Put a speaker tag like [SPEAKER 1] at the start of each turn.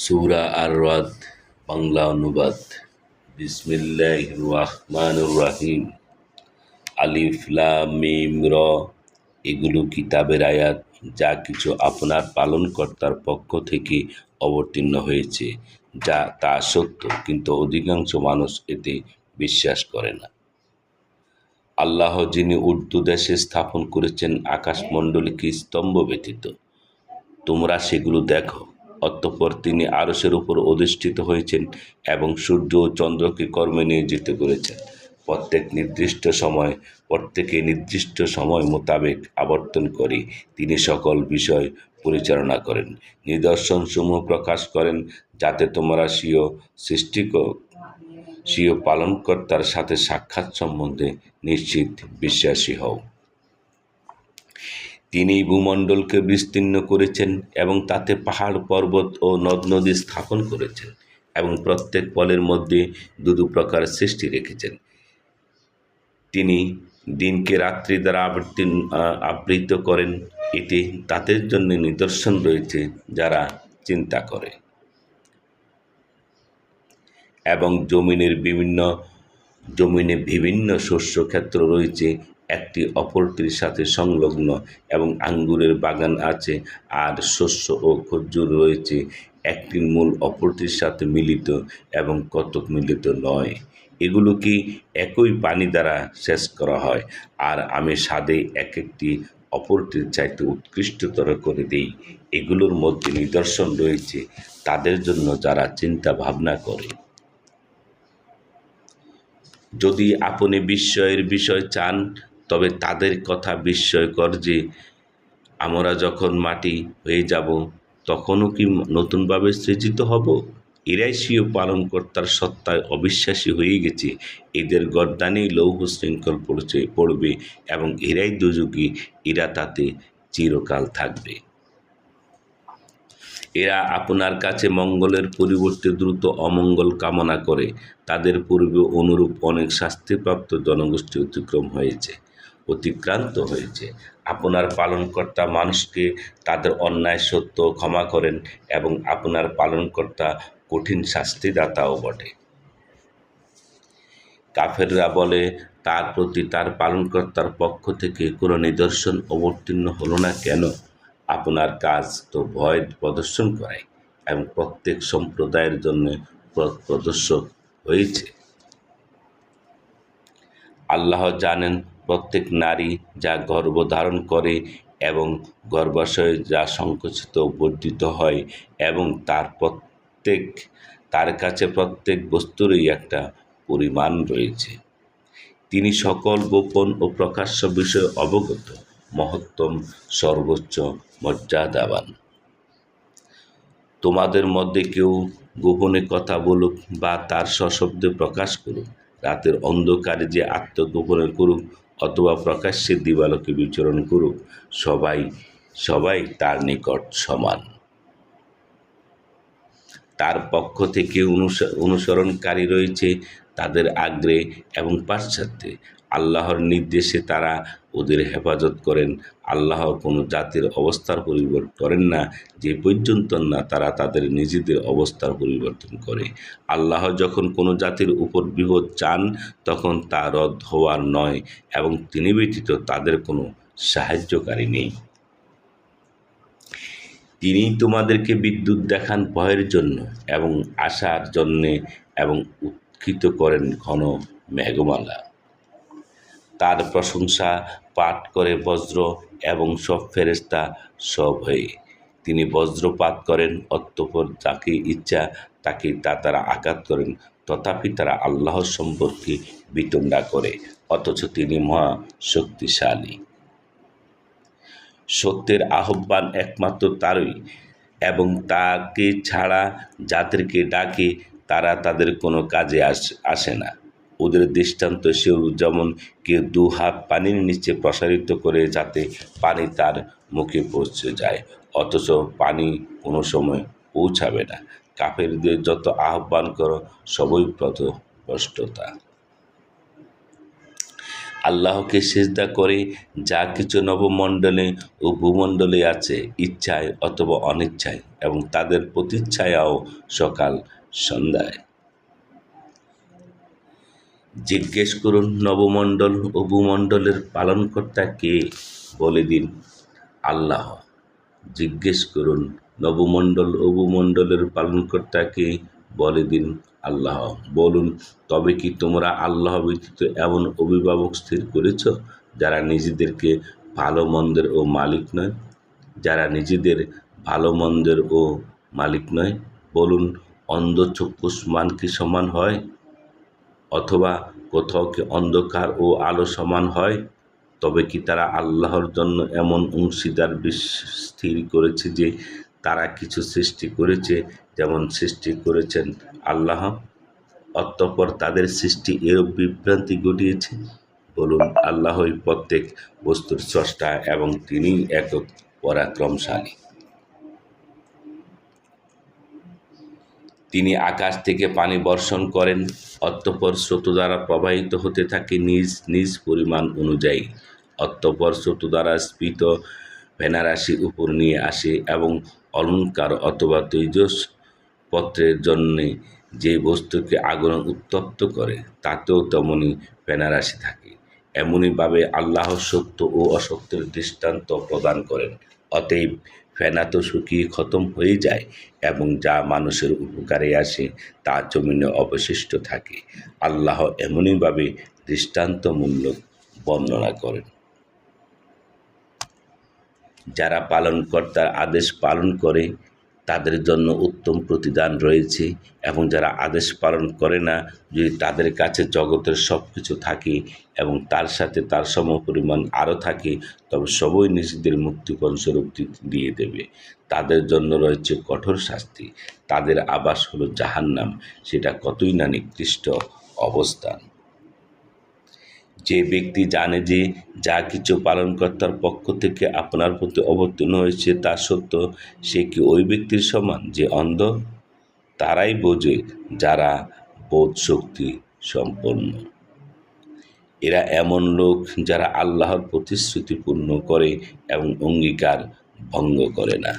[SPEAKER 1] সূরা আর বাংলা অনুবাদ। বিসমিল্লাহ রহমান রাহিম। আলিফ মিম, র, এগুলো কিতাবের আয়াত, যা কিছু আপনার পালনকর্তার পক্ষ থেকে অবতীর্ণ হয়েছে, যা তা সত্য, কিন্তু অধিকাংশ মানুষ এতে বিশ্বাস করে না। আল্লাহ যিনি উর্দু দেশে স্থাপন করেছেন, আকাশমণ্ডলীকে স্তম্ভ ব্যতীত, তোমরা সেগুলো দেখো। অতঃপর তিনি আরসের উপর অধিষ্ঠিত হয়েছেন এবং সূর্য ও চন্দ্রকে কর্মে নিয়োজিত করেছেন। প্রত্যেক নির্দিষ্ট সময়, প্রত্যেকে নির্দিষ্ট সময় মোতাবেক আবর্তন করে তিনি সকল বিষয় পরিচালনা করেন। নিদর্শনসমূহ প্রকাশ করেন যাতে তোমরা স্বীয় সৃষ্টিক, স্বীয় পালনকর্তার সাথে সাক্ষাৎ সম্বন্ধে নিশ্চিত বিশ্বাসী হও। তিনি ভূমণ্ডলকে বিস্তীর্ণ করেছেন এবং তাতে পাহাড়, পর্বত ও নদ নদী স্থাপন করেছেন এবং প্রত্যেক ফলের মধ্যে দুদু প্রকার সৃষ্টি রেখেছেন। তিনি দিনকে রাত্রি দ্বারা আবৃত্তি আবৃত করেন। এটি তাদের জন্য নিদর্শন রয়েছে যারা চিন্তা করে। এবং জমিনের বিভিন্ন, জমিনে বিভিন্ন শস্য ক্ষেত্র রয়েছে একটি অপরটির সাথে সংলগ্ন এবং আঙ্গুরের বাগান আছে আর শস্য ও খজ্জুর রয়েছে। একটির মূল অপরটির সাথে মিলিত এবং কতক মিলিত নয়। এগুলো কি একই পানি দ্বারা শেষ করা হয় আর আমি স্বাদে এক একটি অপরটির চাইতে উৎকৃষ্টতর করে দেই। এগুলোর মধ্যে নিদর্শন রয়েছে তাদের জন্য যারা চিন্তা ভাবনা করে। যদি আপনি বিস্ময়ের বিষয় চান তবে তাদের কথা বিস্ময়কর যে আমরা যখন মাটি হয়ে যাব, তখনও কি নতুনভাবে সৃজিত হব? এরাই স্বীয় পালনকর্তার সত্তায় অবিশ্বাসী হয়ে গেছে। এদের গর্দানেই লৌহ শৃঙ্খল পড়ছে, পড়বে এবং এরাই দুযুগী এরা তাতে চিরকাল থাকবে। এরা আপনার কাছে মঙ্গলের পরিবর্তে দ্রুত অমঙ্গল কামনা করে। তাদের পূর্বে অনুরূপ অনেক শাস্তিপ্রাপ্ত জনগোষ্ঠী অতিক্রম হয়েছে। অতিক্রান্ত হয়েছে। আপনার পালনকর্তা মানুষকে তাদের অন্যায়, সত্য ক্ষমা করেন এবং আপনার পালনকর্তা কঠিন শাস্তিদাতাও বটে। কাফেররা বলে, তার প্রতি তার পালনকর্তার পক্ষ থেকে কোনো নিদর্শন অবতীর্ণ হলো না কেন? আপনার কাজ তো ভয় প্রদর্শন করায় এবং প্রত্যেক সম্প্রদায়ের জন্য প্রদর্শক হয়েছে। আল্লাহ জানেন প্রত্যেক নারী যা গর্ভধারণ করে এবং গর্ভাশয়ে যা সংকুচিত বর্ধিত হয় এবং তার প্রত্যেক, তার কাছে প্রত্যেক বস্তুরই একটা পরিমাণ রয়েছে। তিনি সকল গোপন ও প্রকাশ্য বিষয়ে অবগত, মহত্তম, সর্বোচ্চ, মর্যাদাবান। তোমাদের মধ্যে কেউ গোপনে কথা বলুক বা তার সশব্দে প্রকাশ করুক রাতের অন্ধকারে যে আত্মগোপনে করুক অথবা প্রকাশ্যে দিবালোকে বিচরণ করুক, সবাই সবাই তার নিকট সমান। তার পক্ষ থেকে অনুসরণকারী রয়েছে তাদের আগ্রে এবং পাশ্চাত্যে। আল্লাহর নির্দেশে তারা ওদের হেফাজত করেন। আল্লাহ কোনো জাতির অবস্থার পরিবর্তন করেন না। যে পর্যন্ত না, তারা তাদের নিজেদের অবস্থার পরিবর্তন করে। আল্লাহ যখন কোনো জাতির উপর বিপদ চান, তখন তা রদ হওয়ার নয় এবং তিনি ব্যতীত তাদের কোনো সাহায্যকারী নেই। তিনি তোমাদেরকে বিদ্যুৎ দেখান ভয়ের জন্য এবং আশার জন্যে এবং উৎকৃত করেন ঘন মেঘমালা। তার প্রশংসা পাঠ করে বজ্র এবং সব ফেরেস্তা সব হয়ে। তিনি বজ্রপাত করেন, অতঃপর যাকে ইচ্ছা তাকে তা তারা আঘাত করেন, তথাপি তারা আল্লাহ সম্পর্কে বিতণ্ডা করে, অথচ তিনি মহা শক্তিশালী। সত্যের আহ্বান একমাত্র তারই এবং তাকে ছাড়া যাদেরকে ডাকে তারা তাদের কোনো কাজে আসে না। ওদের দৃষ্টান্ত সেও যেমন কেউ দু হাত পানির নিচে প্রসারিত করে যাতে পানি তার মুখে পৌঁছে যায়। অথচ পানি কোনো সময় পৌঁছাবে না। কাফেরদের যত আহ্বান করো, সবই প্রত স্পষ্টতা আল্লাহকে সেজদা করে যা কিছু নবমণ্ডলে ও ভূমণ্ডলে আছে, ইচ্ছায় অথবা অনিচ্ছায়, এবং তাদের প্রতিচ্ছায়াও সকাল সন্ধ্যায় জিজ্ঞেস করুন নবমণ্ডল ও ভূমণ্ডলের পালনকর্তা কে? বলে দিন আল্লাহ। জিজ্ঞেস করুন নবমণ্ডল ও ভূমণ্ডলের পালনকর্তাকে বলে দিন আল্লাহ। বলুন, তবে কি তোমরা আল্লাহ ব্যতীত এমন অভিভাবক স্থির করেছ যারা নিজেদেরকে ভালো মন্দের ও মালিক নয়? যারা নিজেদের ভালো মন্দের ও মালিক নয়? বলুন অন্ধ চক্ষুষ মান কি সমান হয়? অথবা কোথাও কি অন্ধকার ও আলো সমান হয়? তবে কি তারা আল্লাহর জন্য এমন অংশীদার স্থির করেছে যে তারা কিছু সৃষ্টি করেছে যেমন সৃষ্টি করেছেন আল্লাহ? অতঃপর তাদের সৃষ্টি এরূপ বিভ্রান্তি ঘটিয়েছে? বলুন, আল্লাহই প্রত্যেক বস্তুর স্রষ্টা এবং তিনিই একক পরাক্রমশালী। তিনি আকাশ থেকে পানি বর্ষণ করেন, অতঃপর স্রোত দ্বারা প্রবাহিত হতে থাকে নিজ নিজ পরিমাণ অনুযায়ী। অতঃপর স্রোত দ্বারা স্ফীত ভেনারাশি উপর নিয়ে আসে এবং অলঙ্কার অথবা তৈজস পত্রের জন্যে যে বস্তুকে আগুন উত্তপ্ত করে, তাতেও তেমনই ফেনারাশি থাকে। এমনইভাবে আল্লাহ সত্য ও অসত্যের দৃষ্টান্ত প্রদান করেন। অতএব ফেনা তো শুকিয়ে খতম হয়ে যায় এবং যা মানুষের উপকারে আসে তা জমিনে অবশিষ্ট থাকে। আল্লাহ এমনইভাবে দৃষ্টান্তমূলক বর্ণনা করেন। যারা পালনকর্তার আদেশ পালন করে তাদের জন্য উত্তম প্রতিদান রয়েছে এবং যারা আদেশ পালন করে না, যদি তাদের কাছে জগতের সব কিছু থাকে এবং তার সাথে তার সম পরিমাণ আরও থাকে, তবে সবই নিজেদের মুক্তিপণ স্বরূপ দিয়ে দেবে। তাদের জন্য রয়েছে কঠোর শাস্তি। তাদের আবাস হলো জাহান্নাম। সেটা কতই না নিকৃষ্ট অবস্থান। যে ব্যক্তি জানে যে যা কিছু পালনকর্তার পক্ষ থেকে আপনার প্রতি অবতীর্ণ হয়েছে তা সত্য, সে কি ওই ব্যক্তির সমান যে অন্ধ? তারাই বোঝে যারা বোধ শক্তি সম্পন্ন। এরা এমন লোক যারা আল্লাহর প্রতিশ্রুতি পূর্ণ করে এবং অঙ্গীকার ভঙ্গ করে না।